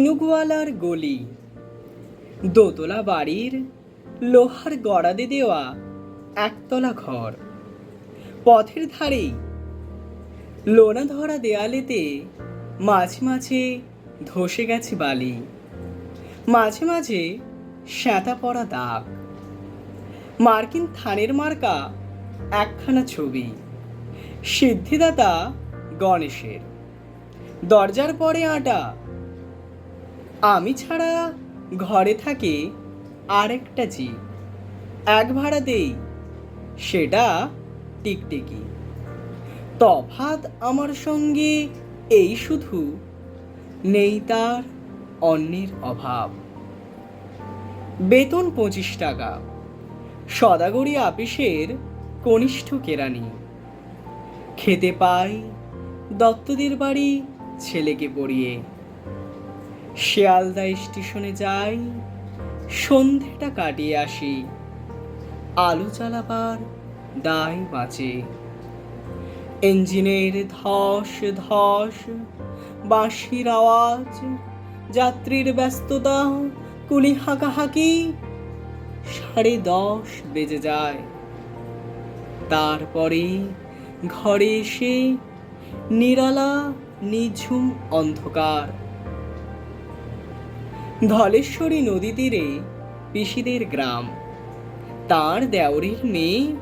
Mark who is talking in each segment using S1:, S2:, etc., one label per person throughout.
S1: ঝিনুকওয়ালার গলি। দোতলা বাড়ির লোহার গড়াদে দেওয়া একতলা ঘর। পথের ধারেই লোনা ধরা দেয়ালেতে মাঝে মাঝে ধসে গেছে বালি। মাঝে মাঝে শ্যাতা পড়া দাগ। মার্কিন থানের মার্কা একখানা ছবি। সিদ্ধিদাতা গণেশের। দরজার পরে আটা আমি ছাড়া ঘরে থাকে আরেকটা জীব। এক ভাড়া দেই, সেটা টিকটিকি। তফাৎ আমার সঙ্গে এই শুধু, নেই তার অন্যের অভাব। বেতন পঁচিশ টাকা, সদাগরি আপিসের কনিষ্ঠ কেরানি খেতে পাই দত্তদের বাড়ি ছেলেকে পড়িয়ে। শিয়ালদা স্টেশনে যাই, সন্ধেটা কাটিয়ে আসি। আলো চালাবার দায় বাঁচে ইঞ্জিনের ধস ধস, বাঁশির আওয়াজ, যাত্রীর ব্যস্ততা, কুলি হাঁকাহাঁকি, সাড়ে দশ বেজে যায়। তারপরে ঘরে এসে নিরালা, নিঝুম অন্ধকার। ধলেশ্বরী নদী তীরে পিসিদের গ্রাম। তার দেওরের মেয়ে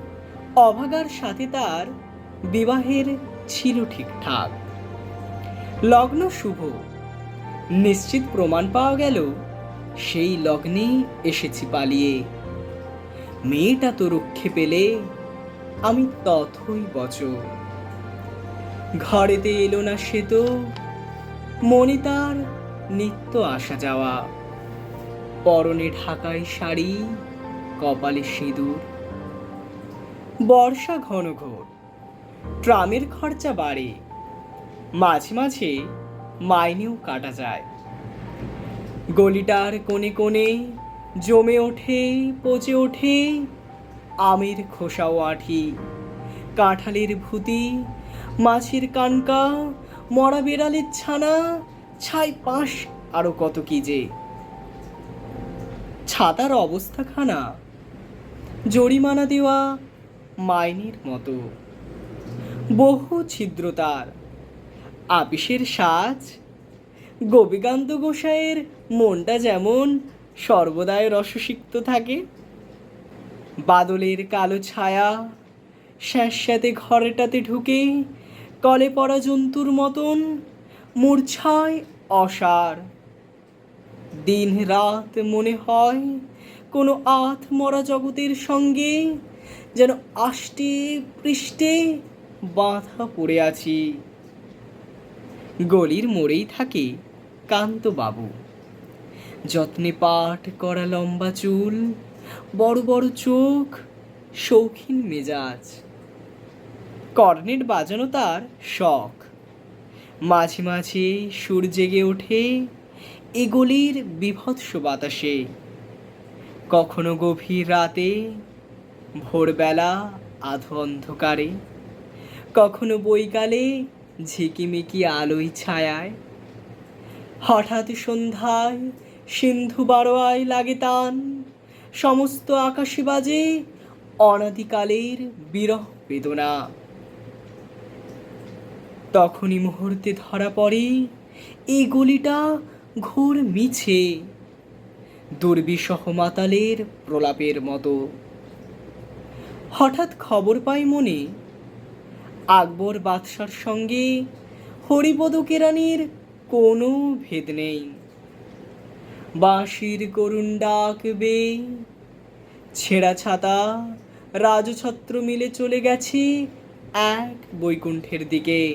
S1: অভাগার সাথে তার বিবাহের ছিল ঠিকঠাক। লগ্ন শুভ। নিশ্চিত প্রমাণ পাওয়া গেল, সেই লগ্নে এসেছি পালিয়ে। মেয়েটা তো রক্ষে পেলে আমি তথই বচ। ঘরেতে এলো না সে তো, মনে তার নিত্য আসা যাওয়া। পরনে ঢাকায় শাড়ি, কপালে সিঁদুর। বর্ষা ঘন ঘোর, ট্রামের খরচা বাড়ে। মাঝে মাঝে মাইনেও কাটা যায়। গলিটার কোণে কোণে জমে ওঠে, পচে ওঠে আমের খোসাও আঠি। কাঁঠালের ভূতি, মাছের কানকা, মরা বেড়ালের ছানা ছাই পাশ আরও কত কি যে। ছাতার অবস্থাখানা, জরিমানা দেওয়া মাইনের মতো। বহু ছিদ্র তার, আপিসের সাজ, গোপীকান্ত গোসাইয়ের মনটা যেমন সর্বদাই রসসিক্ত থাকে, বাদলের কালো ছায়া স্যাঁস্যাতে ঘরেটাতে ঢুকে কলে পড়া জন্তুর মতন মূর্ছায় অসার। দিন রাত মনে হয় কোনো আথ মরা জগতের সঙ্গে যেন আষ্টে পৃষ্ঠে বাঁধা পড়ে আছি। গলির মোড়েই থাকে কান্তবাবু। যত্নে পাঠ করা লম্বা চুল, বড় বড় চোখ, শৌখিন মেজাজ। কর্নেট বাজানো তার শখ। মাঝে মাঝে সুর জেগে ওঠে এ গলির বিভৎস বাতাসে। কখনো গভীর রাতে, ভোরবেলা আধো অন্ধকারে, কখনো বৈকালে ঝিকিমিকি আলোয় ছায়ায়। হঠাৎ সন্ধ্যায় সিন্ধু বারোয়ায় লাগে তান, সমস্ত আকাশে বাজে অনাদিকালের বিরহ বেদনা। তখনই মুহূর্তে ধরা পড়ে, এই গলিটা ঘোর মিছে। দুর্বিসহ মাতালের প্রলাপের মতো। হঠাৎ খবর পাই মনে, আকবর বাদশার সঙ্গে হরিপদ কেরানির কোনো ভেদ নেই। বাঁশির করুণ ডাক বে ছেঁড়া ছাতা, রাজছত্র মিলে চলে গেছে এক বৈকুণ্ঠের দিকে।